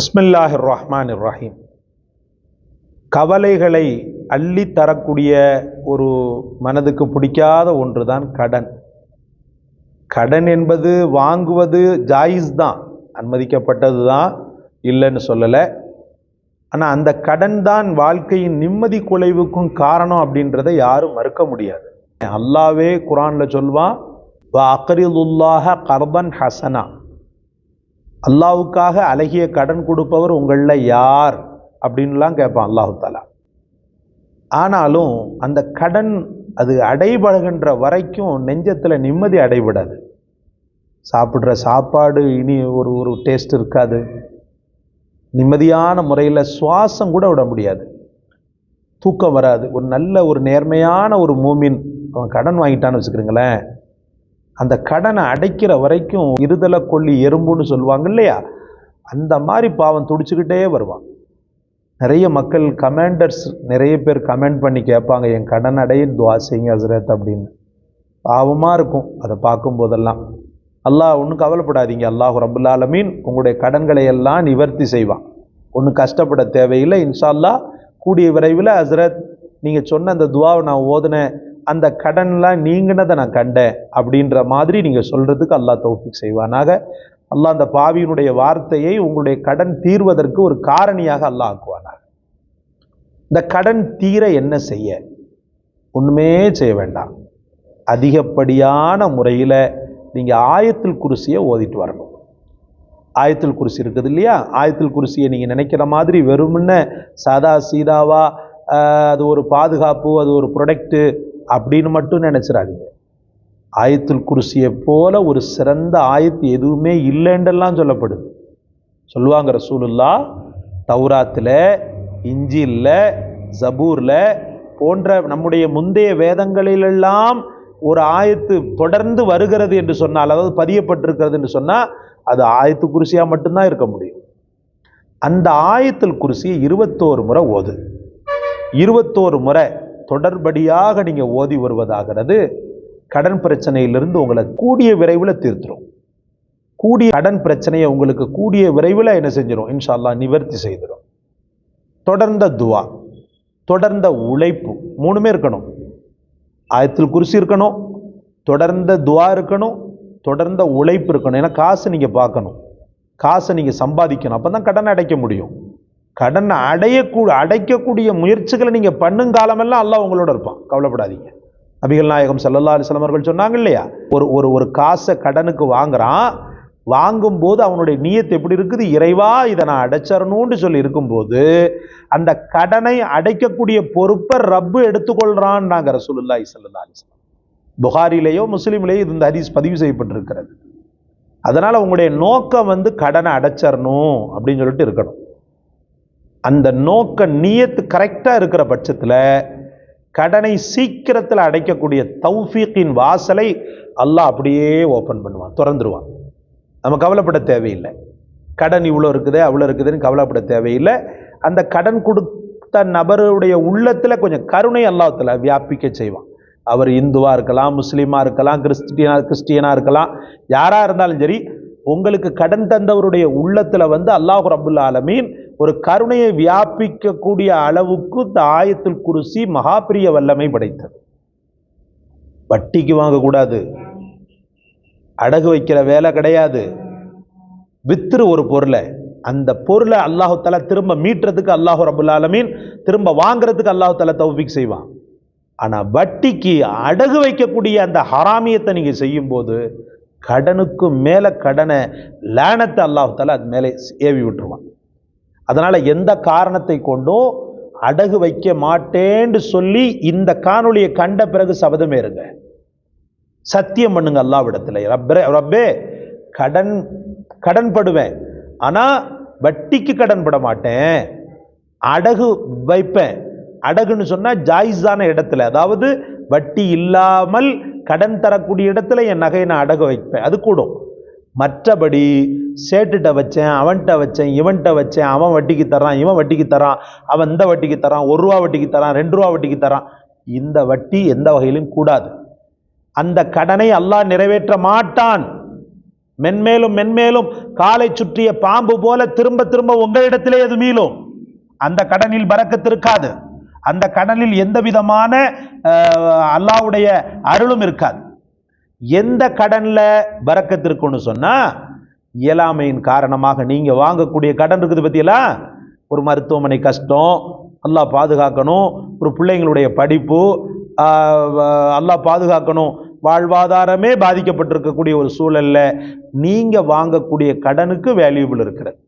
இஸ்மில்லாஹிர் ரஹ்மான் இர்ராஹிம் கவலைகளை அள்ளி தரக்கூடிய ஒரு மனதுக்கு பிடிக்காத ஒன்று தான் கடன். கடன் என்பது வாங்குவது ஜாயிஸ் தான் அனுமதிக்கப்பட்டது தான் இல்லைன்னு சொல்லலை. ஆனால் அந்த கடன் தான் வாழ்க்கையின் நிம்மதி குலைவுக்கும் காரணம் அப்படின்றத யாரும் மறுக்க முடியாது. அல்லாவே குரானில் சொல்வான் அக்கரிதுல்லாஹ கர்பன் ஹசனா. அல்லாவுக்காக அழகிய கடன் கொடுப்பவர் உங்களில் யார்? அப்படின்லாம் கேட்பான் அல்லாஹு தாலா ஆனாலும் அந்த கடன் அது அடைபடுகின்ற வரைக்கும் நெஞ்சத்தில் நிம்மதி அடைபடாது. சாப்பிட்ற சாப்பாடு இனி ஒரு ஒரு டேஸ்ட் இருக்காது. நிம்மதியான முறையில் சுவாசம் கூட விட முடியாது. தூக்கம் வராது. ஒரு நல்ல ஒரு நேர்மையான ஒரு மூமின் அவன் கடன் வாங்கிட்டான்னு வச்சுக்கிறீங்களேன் அந்த கடனை அடைக்கிற வரைக்கும் இருதலை கொல்லி எறும்புன்னு சொல்லுவாங்க இல்லையா? அந்த மாதிரி பாவம் துடிச்சுக்கிட்டே வருவான். நிறைய மக்கள் கமெண்டர்ஸ் நிறைய பேர் கமெண்ட் பண்ணி கேட்பாங்க என் கடன் அடையும் துவா செய்யுங்க ஹசரத் அப்படின்னு. பாவமாக இருக்கும் அதை பார்க்கும்போதெல்லாம். அல்லாஹ் ஒன்றும் கவலைப்படாதீங்க. அல்லாஹு ரபுல்லாலமீன் உங்களுடைய கடன்களை எல்லாம் நிவர்த்தி செய்வான். ஒன்றும் கஷ்டப்பட தேவையில்லை இன்ஷால்லா கூடிய விரைவில் ஹசரத் நீங்கள் சொன்ன அந்த துவாவை நான் ஓதுனேன். அந்த கடன்லாம் நீங்கினதை நான் கண்டேன் அப்படின்ற மாதிரி நீங்கள் சொல்கிறதுக்கு அல்லாஹ் தௌஃபிக் செய்வானாக. அல்லாஹ் அந்த பாவியினுடைய வார்த்தையை உங்களுடைய கடன் தீர்வதற்கு ஒரு காரணியாக அல்லாஹ் ஆக்குவானாக. இந்த கடன் தீர என்ன செய்ய? ஒன்றுமே செய்ய வேண்டாம். அதிகப்படியான முறையில் நீங்கள் ஆயத்தில் குருசியை ஓதிட்டு வரணும். ஆயத்தில் குருசி இருக்குது இல்லையா? ஆயத்தில் குருசியை நீங்கள் நினைக்கிற மாதிரி வெறும்ன சாதா சீதாவா அது ஒரு பாதுகாப்பு அது ஒரு ப்ரொடக்ட்டு அப்படின்னு மட்டும் நினச்சிடாதீங்க. ஆயத்துல் குருசியை போல ஒரு சிறந்த ஆயத்து எதுவுமே இல்லைன்றெல்லாம் சொல்லப்படுது. சொல்லுவாங்க ரசூலுல்லா தௌராத்தில் இஞ்சியில் ஜபூரில் போன்ற நம்முடைய முந்தைய வேதங்களிலெல்லாம் ஒரு ஆயத்து தொடர்ந்து வருகிறது என்று சொன்னால் அதாவது பதியப்பட்டிருக்கிறது என்று சொன்னால் அது ஆயத்து குருசியாக மட்டும்தான் இருக்க முடியும். அந்த ஆயத்தில் குருசியை இருபத்தோரு முறை ஓது. இருபத்தோரு முறை தொடர்படியாக நீங்கள் ஓதி வருவதாகிறது. கடன் பிரச்சனையிலிருந்து உங்களை கூடிய விரைவில் தீர்த்துரும். கூடிய கடன் பிரச்சனையை உங்களுக்கு கூடிய விரைவில் என்ன செஞ்சிடும் இன்ஷால்லா நிவர்த்தி செய்திடும் தொடர்ந்த துவா தொடர்ந்த உழைப்பு மூணுமே இருக்கணும். ஆயத்தில் குறிசி இருக்கணும் தொடர்ந்த துவா இருக்கணும் தொடர்ந்த உழைப்பு இருக்கணும். ஏன்னா காசு நீங்கள் பார்க்கணும். காசை நீங்கள் சம்பாதிக்கணும். அப்போ தான் கடனை அடைக்க முடியும். கடன் அடையக்கூ அடைக்கக்கூடிய முயற்சிகளை நீங்கள் பண்ணும் காலமெல்லாம் அல்லாஹ் உங்களோட இருப்பான். கவலைப்படாதீங்க. நபிகள் நாயகம் சல்லல்லா அலிஸ்லாம் அவர்கள் சொன்னாங்க இல்லையா? ஒரு ஒரு ஒரு காசை கடனுக்கு வாங்குறான் வாங்கும்போது அவனுடைய நீயத்து எப்படி இருக்குது? இறைவா இதை நான் அடைச்சரணும்னு சொல்லி இருக்கும்போது அந்த கடனை அடைக்கக்கூடிய பொறுப்பை ரப்பு எடுத்துக்கொள்றான்னாங்க ரசூலுல்லாஹி சல்லா அலிஸ்லாம் புகாரிலேயோ முஸ்லீம்லேயோ இது இந்த ஹதீஸ் பதிவு செய்யப்பட்டிருக்கிறது. அதனால் உங்களுடைய நோக்கம் வந்து கடனை அடைச்சரணும் அப்படின்னு சொல்லிட்டு இருக்கணும். அந்த நோக்க நீயத்து கரெக்டாக இருக்கிற பட்சத்தில் கடனை சீக்கிரத்தில் அடைக்கக்கூடிய தௌஃபீக்கின் வாசலை அல்லாஹ் அப்படியே ஓப்பன் பண்ணுவான் திறந்துருவான். நம்ம கவலைப்பட தேவையில்லை. கடன் இவ்வளோ இருக்குது அவ்வளோ இருக்குதுன்னு கவலைப்பட தேவையில்லை. அந்த கடன் கொடுத்த நபருடைய உள்ளத்தில் கொஞ்சம் கருணை அல்லாத்தில் வியாபிக்க செய்வான். அவர் இந்துவாக இருக்கலாம் முஸ்லீமாக இருக்கலாம் கிறிஸ்டியனாக கிறிஸ்டியனாக இருக்கலாம் யாராக இருந்தாலும் சரி உங்களுக்கு கடன் தந்தவருடைய உள்ளத்தில் வந்து அல்லாஹு ரபுல் ஆலமீன் ஒரு கருணையை வியாபிக்கக்கூடிய அளவுக்கு இந்த ஆயத்தில் குருசி மகாபிரிய வல்லமை படைத்தது. வட்டிக்கு வாங்கக்கூடாது அடகு வைக்கிற வேலை கிடையாது. வித்துரு ஒரு பொருளை. அந்த பொருளை அல்லாஹு தலா திரும்ப மீட்டுறதுக்கு அல்லாஹு ரபுல் ஆலமீன் திரும்ப வாங்குறதுக்கு அல்லாஹு தலா தௌபிக் செய்வான். ஆனால் வட்டிக்கு அடகு வைக்கக்கூடிய அந்த ஹராமியத்தை நீங்கள் செய்யும்போது கடனுக்கு மேலே கடனை லேனத்தை அல்லாஹால அது மேலே ஏவி விட்டுருவான். அதனால் எந்த காரணத்தை கொண்டும் அடகு வைக்க மாட்டேன்னு சொல்லி இந்த காணொலியை கண்ட பிறகு சபதமே இருங்க. சத்தியம் பண்ணுங்க அல்லாவிடத்தில். ரப்பே ரப்பே கடன் கடன் படுவேன் ஆனால் வட்டிக்கு கடன் பட மாட்டேன். அடகு வைப்பேன். அடகுன்னு சொன்னால் ஜாயிஸான இடத்துல. அதாவது வட்டி இல்லாமல் கடன் தரக்கூடிய இடத்துல என் நகையை நான் அடகு வைப்பேன். அது கூடும். மற்றபடி சேட்டுகிட்ட வச்சேன் அவன்கிட்ட வச்சேன் இவன்கிட்ட வச்சேன் அவன் வட்டிக்கு தரான் இவன் வட்டிக்கு தரான் அவன் இந்த வட்டிக்கு தரான் ஒரு ரூபா வட்டிக்கு தரான் ரெண்டு ரூபா வட்டிக்கு தரான் இந்த வட்டி எந்த வகையிலும் கூடாது. அந்த கடனை அல்லாஹ் நிறைவேற்ற மாட்டான். மென்மேலும் மென்மேலும் காலை சுற்றிய பாம்பு போல திரும்ப திரும்ப உங்களிடத்திலே அது மீளும். அந்த கடனில் பறக்கத்து இருக்காது. அந்த கடனில் எந்த விதமான அல்லாவுடைய அல்லாஹ்வுடைய அருளும் இருக்காது. எந்த கடனில் பறக்கத்து இருக்குன்னு சொன்னால் இயலாமையின் காரணமாக நீங்கள் வாங்கக்கூடிய கடன் இருக்குது பற்றியெல்லாம் ஒரு மருத்துவமனை கஷ்டம் நல்லா பாதுகாக்கணும் ஒரு பிள்ளைங்களுடைய படிப்பு நல்லா பாதுகாக்கணும் வாழ்வாதாரமே பாதிக்கப்பட்டிருக்கக்கூடிய ஒரு சூழலில் நீங்கள் வாங்கக்கூடிய கடனுக்கு வேல்யூபிள் இருக்கிறது.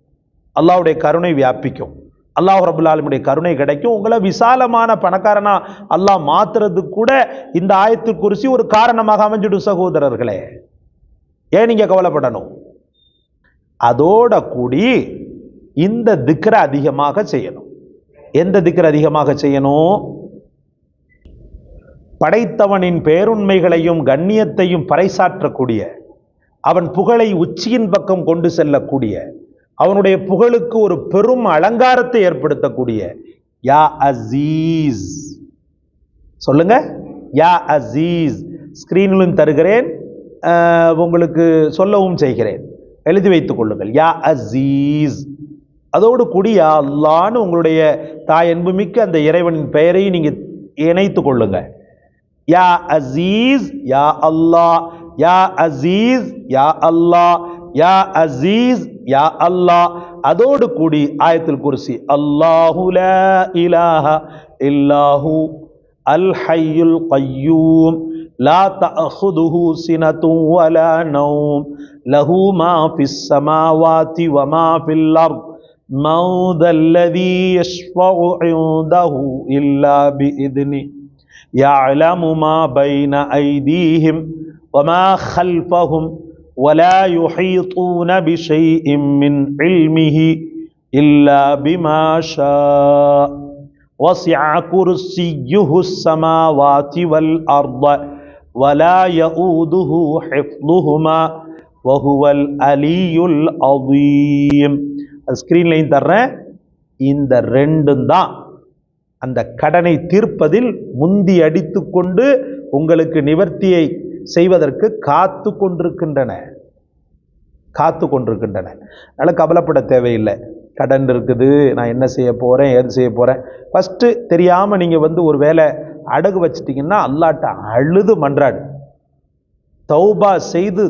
அல்லாவுடைய கருணை வியாபிக்கும். அல்லாஹ் ரபுல் கருணை கிடைக்கும். உங்களை விசாலமான பணக்காரனா அல்லாஹ் மாத்துறதுக்கு கூட இந்த ஆயத்து குறிச்சி ஒரு காரணமாக அமைஞ்சிடும் சகோதரர்களே. ஏன் நீங்கள் கவலைப்படணும்? அதோட கூடி இந்த திக்ரை அதிகமாக செய்யணும். எந்த திக்ரை அதிகமாக செய்யணும்? படைத்தவனின் பேருண்மைகளையும் கண்ணியத்தையும் பறைசாற்றக்கூடிய அவன் புகழை உச்சியின் பக்கம் கொண்டு செல்லக்கூடிய அவனுடைய புகழுக்கு ஒரு பெரும் அலங்காரத்தை ஏற்படுத்தக்கூடிய யா அசீஸ். சொல்லுங்க. யா அசீஸ். ஸ்கிரீனிலும் தருகிறேன். உங்களுக்கு சொல்லவும் செய்கிறேன். எழுதி வைத்துக் கொள்ளுங்கள். யா அசீஸ். அதோடு கூடி யா அல்லான்னு உங்களுடைய தாய் அன்புமிக்க அந்த இறைவனின் பெயரையும் நீங்கள் இணைத்து கொள்ளுங்க யா அசீஸ் யா அல்லாஹ் யா அசீஸ் யா அல்லாஹ் யா அசீஸ் يا الله യാ അല്ലാ അതോടുകൂടി الكرسي الله لا إله إلا هو الحي القيوم لا تأخذه سنة ولا نوم له ما في السماوات وما في الأرض من ذا الذي يشفع عنده إلا بإذنه يعلم ما بين أيديهم وما خلفهم ولا يحيطون بشيء من علمه إلا بما شاء وسع كرسيه السماوات والأرض ولا يؤوده حفظهما وهو العلي العظيم ஸ்க்ரீன்லையும் தர்றேன் இந்த ரெண்டும் தான் அந்த கடனை தீர்ப்பதில் முந்தி அடித்து கொண்டு உங்களுக்கு நிவர்த்தியை செய்வதற்கு காத்து கொண்டிருக்கின்றன. காத்து கொண்டிருக்கின்றன. அதனால் கவலைப்பட தேவையில்லை. கடன் இருக்குது நான் என்ன செய்ய போகிறேன் ஏது செய்ய போகிறேன் ஃபஸ்ட்டு தெரியாமல் நீங்கள் வந்து ஒரு வேலை அடகு வச்சிட்டிங்கன்னா அல்லாட்ட அழுது மன்றாடு. தௌபா செய்து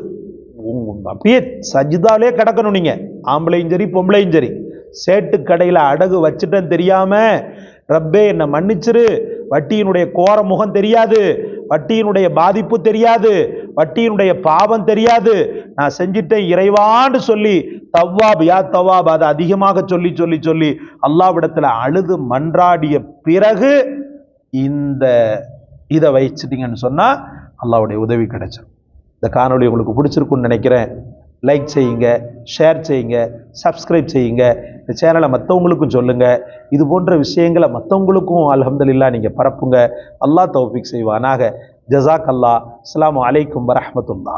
அப்படியே சஜிதாலே கிடக்கணும் நீங்கள் ஆம்பளையும் சரி பொம்பளையும் சரி. சேட்டு கடையில் அடகு வச்சுட்டேன்னு தெரியாமல் ரப்பே என்னை மன்னிச்சிரு. வட்டியினுடைய கோர முகம் தெரியாது. வட்டியினுடைய பாதிப்பு தெரியாது வட்டியினுடைய பாவம் தெரியாது. நான் செஞ்சிட்டேன் இறைவான்னு சொல்லி தவ்வாப் யா தவ்வாப் அதை அதிகமாக சொல்லி சொல்லி சொல்லி அல்லாவிடத்தில் அழுது மன்றாடிய பிறகு இந்த இதை வச்சிட்டீங்கன்னு சொன்னால் அல்லாவுடைய உதவி கிடைச்சிடும் இந்த காணொளி உங்களுக்கு பிடிச்சிருக்குன்னு நினைக்கிறேன். லைக் செய்யுங்க ஷேர் செய்யுங்க சப்ஸ்கிரைப் செய்யுங்க. இந்த சேனலை மற்றவங்களுக்கும் சொல்லுங்கள் இது போன்ற விஷயங்களை மற்றவங்களுக்கும் அலமதுல்லா நீங்கள் பரப்புங்க. அல்லாஹ் தௌஃபிக் செய்வானாக. ஜசாக் அல்லாஹ் அஸ்லாம் அலைக்கும் வரமத்துல்லா